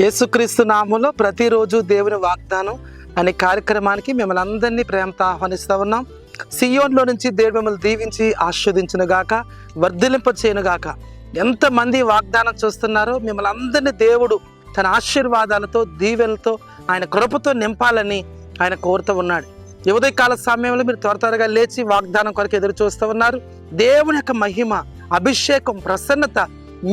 యేసుక్రీస్తు నామంలో ప్రతిరోజు దేవుని వాగ్దానం అనే కార్యక్రమానికి మిమ్మల్ని అందరినీ ప్రేమతో ఆహ్వానిస్తూ ఉన్నాం. సియోన్లో నుంచి దేవుడు మిమ్మల్ని దీవించి ఆస్వాదించిన గాక వర్ధలింపచేయును గాక ఎంతమంది వాగ్దానం చూస్తున్నారో మిమ్మల్ని అందరినీ దేవుడు తన ఆశీర్వాదాలతో దీవెలతో ఆయన కృపతో నింపాలని ఆయన కోరుతూ ఉన్నాడు. ఈ ఉదయకాల సమయంలో మీరు త్వర త్వరగా లేచి వాగ్దానం కొరకు ఎదురు చూస్తూ ఉన్నారు. దేవుని యొక్క మహిమ అభిషేకం ప్రసన్నత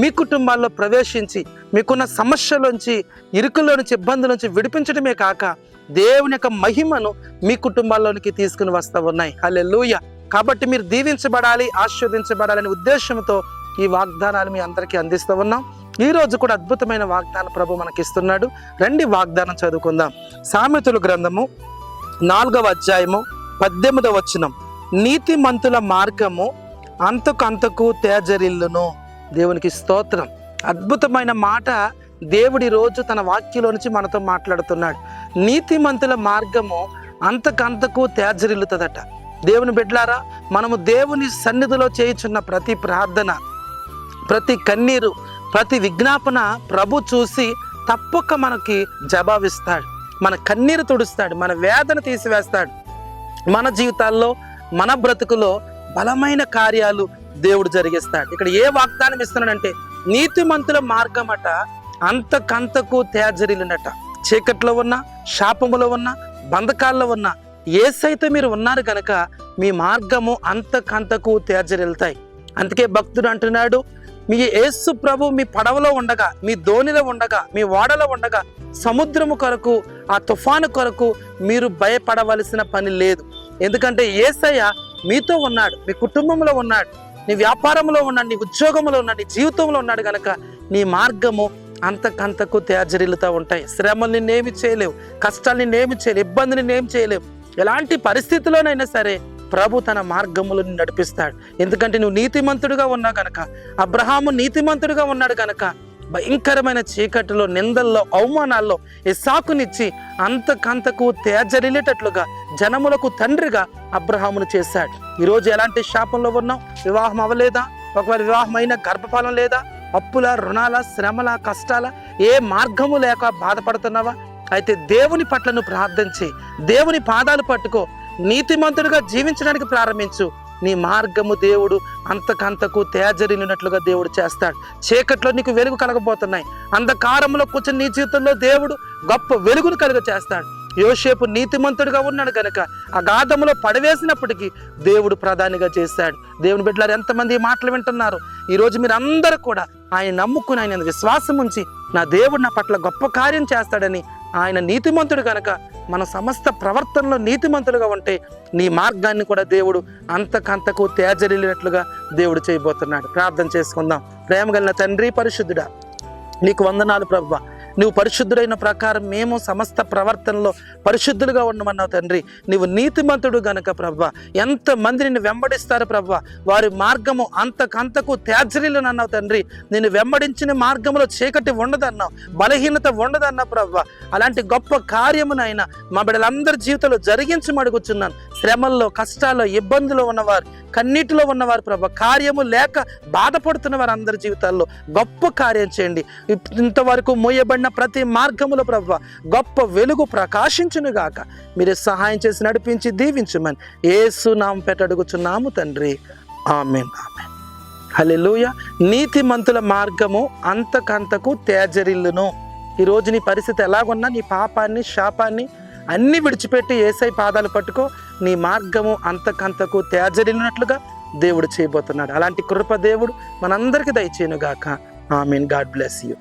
మీ కుటుంబాల్లో ప్రవేశించి మీకున్న సమస్యలోంచి ఇరుకులో నుంచి ఇబ్బందుల నుంచి విడిపించడమే కాక దేవుని యొక్క మహిమను మీ కుటుంబాల్లోనికి తీసుకుని వస్తూ ఉన్నాయి. హల్లెలూయా. కాబట్టి మీరు దీవించబడాలి ఆశీర్వదించబడాలనే ఉద్దేశంతో ఈ వాగ్దానాలు మీ అందరికీ అందిస్తూ ఉన్నాం. ఈ రోజు కూడా అద్భుతమైన వాగ్దానం ప్రభు మనకి ఇస్తున్నాడు రండి వాగ్దానం చదువుకుందాం. సామెతలు గ్రంథము నాలుగవ అధ్యాయము పద్దెనిమిదవ వచనం. నీతిమంతుల మార్గము అంతకంతకు తేజరిల్లును. దేవునికి స్తోత్రం. అద్భుతమైన మాట దేవుడి రోజు తన వాక్యంలో నుంచి మనతో మాట్లాడుతున్నాడు. నీతిమంతుల మార్గము అంతకంతకు తేజరిల్లుతుందట. దేవుని బిడ్లారా మనము దేవుని సన్నిధిలో చేయుచున్న ప్రతి ప్రార్థన ప్రతి కన్నీరు ప్రతి విజ్ఞాపన ప్రభు చూసి తప్పక మనకి జవాబిస్తాడు. మన కన్నీరు తుడుస్తాడు మన వేదన తీసివేస్తాడు. మన జీవితాల్లో మన బ్రతుకులో బలమైన కార్యాలు దేవుడు జరిగిస్తాడు. ఇక్కడ ఏ వాగ్దానం ఇస్తున్నాడంటే నీతిమంతుల మార్గం అట అంతకంతకు తేజరిలినట చీకట్లో ఉన్న శాపములో ఉన్న బంధకాల్లో ఉన్న ఏసైతే మీరు ఉన్నారు కనుక మీ మార్గము అంతకంతకు తేజరిల్తాయి అందుకే భక్తుడు అంటున్నాడు మీ యేసు ప్రభు మీ పడవలో ఉండగా మీ దోణిలో ఉండగా మీ ఓడలో ఉండగా సముద్రము కొరకు ఆ తుఫాను కొరకు మీరు భయపడవలసిన పని లేదు. ఎందుకంటే ఏసయ్య మీతో ఉన్నాడు మీ కుటుంబంలో ఉన్నాడు. నీ వ్యాపారంలో ఉన్న నీ ఉద్యోగంలో ఉన్నాడు నీ జీవితంలో ఉన్నాడు కనుక నీ మార్గము అంతకంతకు తేజరిల్లుతూ ఉంటాయి. శ్రమలు నిన్నేమి చేయలేవు కష్టాలు నిన్నేమి చేయలేవు ఇబ్బంది నిన్నేమి చేయలేవు. ఎలాంటి పరిస్థితిలోనైనా సరే ప్రభు తన మార్గములను నడిపిస్తాడు. ఎందుకంటే నువ్వు నీతిమంతుడుగా ఉన్నావు గనక అబ్రహాము నీతిమంతుడుగా ఉన్నాడు గనక భయంకరమైన చీకటిలో నిందల్లో అవమానాల్లో ఇసాకునిచ్చి అంతకంతకు తేజరిలేటట్లుగా జనములకు తండ్రిగా అబ్రహామును చేశాడు. ఈరోజు ఎలాంటి శాపంలో ఉన్నావు? వివాహం అవ్వలేదా? ఒకవేళ వివాహమైన గర్భఫలం లేదా? అప్పుల రుణాల శ్రమల కష్టాల ఏ మార్గము లేక బాధపడుతున్నావా? అయితే దేవుని పట్లను ప్రార్థించి దేవుని పాదాలు పట్టుకో. నీతిమంతుడిగా జీవించడానికి ప్రారంభించు. నీ మార్గము దేవుడు అంతకంతకు తేజరిల్లినట్లుగా దేవుడు చేస్తాడు. చీకట్లో నీకు వెలుగు కలగబోతున్నాయి. అంధకారంలో కూర్చొని నీ జీవితంలో దేవుడు గొప్ప వెలుగును కలుగ చేస్తాడు. యోసేపు నీతిమంతుడిగా ఉన్నాడు కనుక ఆ గాధములో పడవేసినప్పటికీ దేవుడు ప్రధానిగా చేశాడు దేవుని బిడ్డలారు ఎంతమంది మాటలు వింటున్నారు? ఈరోజు మీరు అందరూ కూడా ఆయన నమ్ముకుని ఆయన విశ్వాసం ఉంచి నా దేవుడు నా పట్ల గొప్ప కార్యం చేస్తాడని ఆయన నీతిమంతుడు కనుక మన సమస్త ప్రవర్తనలో నీతిమంతులుగా ఉంటే నీ మార్గాన్ని కూడా దేవుడు అంతకంతకు తేజరిల్లినట్లుగా దేవుడు చేయబోతున్నాడు. ప్రార్థన చేసుకుందాం. ప్రేమ తండ్రి పరిశుద్ధుడా నీకు వందనాలు ప్రభు నువ్వు పరిశుద్ధుడైన ప్రకారం మేము సమస్త ప్రవర్తనలో పరిశుద్ధులుగా ఉండమన్నావు తండ్రి. నీవు నీతిమంతుడు గనక ప్రభ. ఎంతమంది నిన్ను వెంబడిస్తారు ప్రభ. వారి మార్గము అంతకంతకు త్యాజరీలను అన్నావు తండ్రి. నేను వెంబడించిన మార్గంలో చీకటి ఉండదన్నావు. బలహీనత ఉండదన్నావు ప్రభ. అలాంటి గొప్ప కార్యమునైనా మా బిడ్డలందరి జీవితంలో జరిగించమడుగుచున్నాను అడుగుచున్నాను. శ్రమల్లో కష్టాల్లో ఇబ్బందులు ఉన్నవారు కన్నీటిలో ఉన్నవారు ప్రభ. కార్యము లేక బాధపడుతున్న వారు అందరి జీవితాల్లో గొప్ప కార్యం చేయండి. ఇంతవరకు మోయబడిన ప్రతి మార్గములో ప్రభు గొప్ప వెలుగు ప్రకాశించును గాక మీరు సహాయం చేసి నడిపించి దీవించమని ఏసు నామ పెట్టడుగుచున్నాము తండ్రి. Amen amen. నీతి నీతిమంతుల మార్గము అంతకంతకు తేజరిల్లును. ఈరోజు నీ పరిస్థితి ఎలాగున్నా నీ పాపాన్ని శాపాన్ని అన్ని విడిచిపెట్టి ఏసై పాదాలు పట్టుకో. నీ మార్గము అంతకంతకు తేజరిల్లినట్లుగా దేవుడు చేయబోతున్నాడు. అలాంటి కృప దేవుడు మనందరికీ దయచేయను గాక ఆమెన్. God bless you.